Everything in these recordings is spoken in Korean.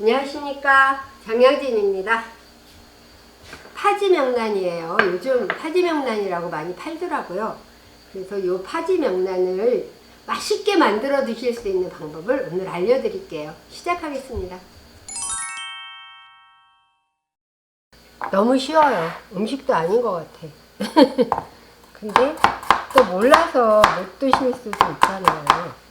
안녕하십니까 장영진입니다. 파지명란이에요. 요즘 파지명란이라고 많이 팔더라고요. 그래서 이 파지명란을 맛있게 만들어 드실 수 있는 방법을 오늘 알려드릴게요. 시작하겠습니다. 너무 쉬워요. 음식도 아닌 것 같아. 근데 또 몰라서 못 드실 수도 있잖아요.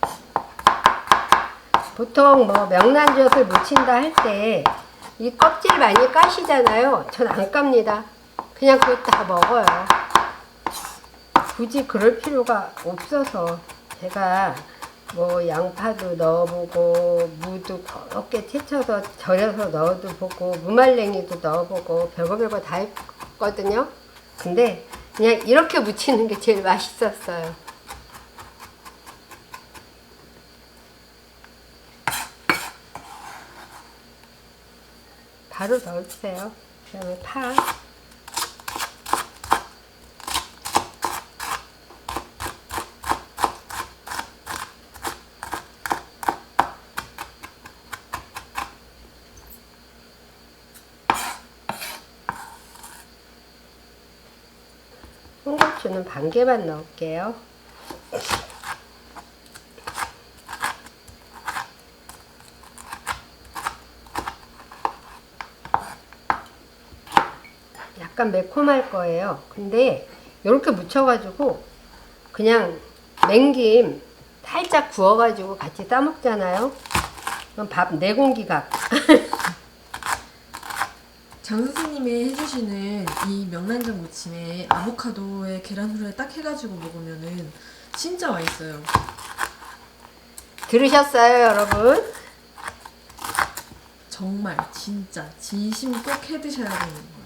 보통 뭐 명란젓을 무친다 할 때 이 껍질 많이 까시잖아요. 전 안 깝니다. 그냥 그거 다 먹어요. 굳이 그럴 필요가 없어서 제가 뭐 양파도 넣어보고 무도 그렇게 채쳐서 절여서 넣어도 보고 무말랭이도 넣어보고 별거 별거 다 했거든요. 근데 그냥 이렇게 무치는 게 제일 맛있었어요. 바로 넣어주세요. 그 다음에 파. 홍고추는 반 개만 넣을게요. 약간 매콤할 거예요. 근데 이렇게 묻혀가지고 그냥 맹김 살짝 구워가지고 같이 싸먹잖아요. 그럼 밥네 공기가 장 선생님이 해주시는 이 명란젓 무침에 아보카도에 계란 후라이 딱 해가지고 먹으면은 진짜 맛있어요. 들으셨어요, 여러분? 정말 진짜 진심 꼭 해 드셔야 되는 거예요.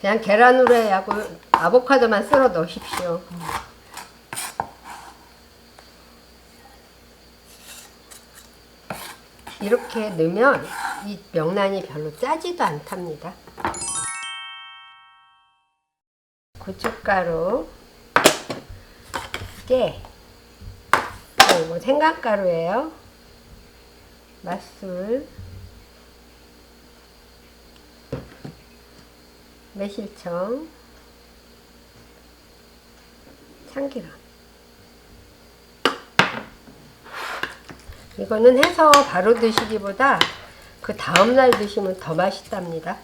그냥 계란 후라이 하고 아보카도만 썰어 넣으십시오. 이렇게 넣으면 이 명란이 별로 짜지도 않답니다. 고춧가루, 깨, 그리고 생강가루예요. 맛술, 매실청, 참기름. 이거는 해서 바로 드시기보다 그 다음날 드시면 더 맛있답니다.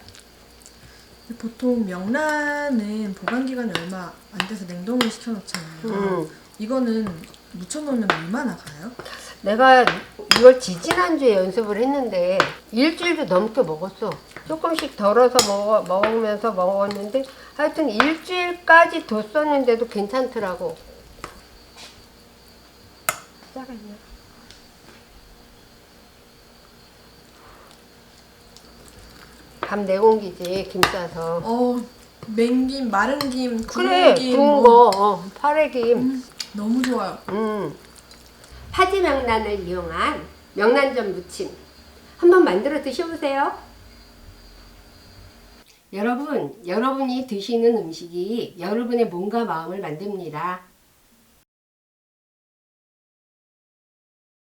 보통 명란은 보관 기간이 얼마 안 돼서 냉동을 시켜놓잖아요. 음. 이거는 묻혀놓으면 얼마나 가요? 내가 이걸 지지난주에 연습을 했는데 일주일도 넘게 먹었어. 조금씩 덜어서 먹어, 먹으면서 먹었는데 하여튼 일주일까지 뒀었는데도 괜찮더라고. 짜겠냐? 밥네 공기지 김 싸서. 어, 맹김, 마른 김, 그래 구운 김, 구운 뭐. 거 어, 파래김. 음, 너무 좋아요. 음. 파지 명란을 이용한 명란젓 무침 한번 만들어 드셔보세요. 여러분, 여러분이 드시는 음식이 여러분의 몸과 마음을 만듭니다.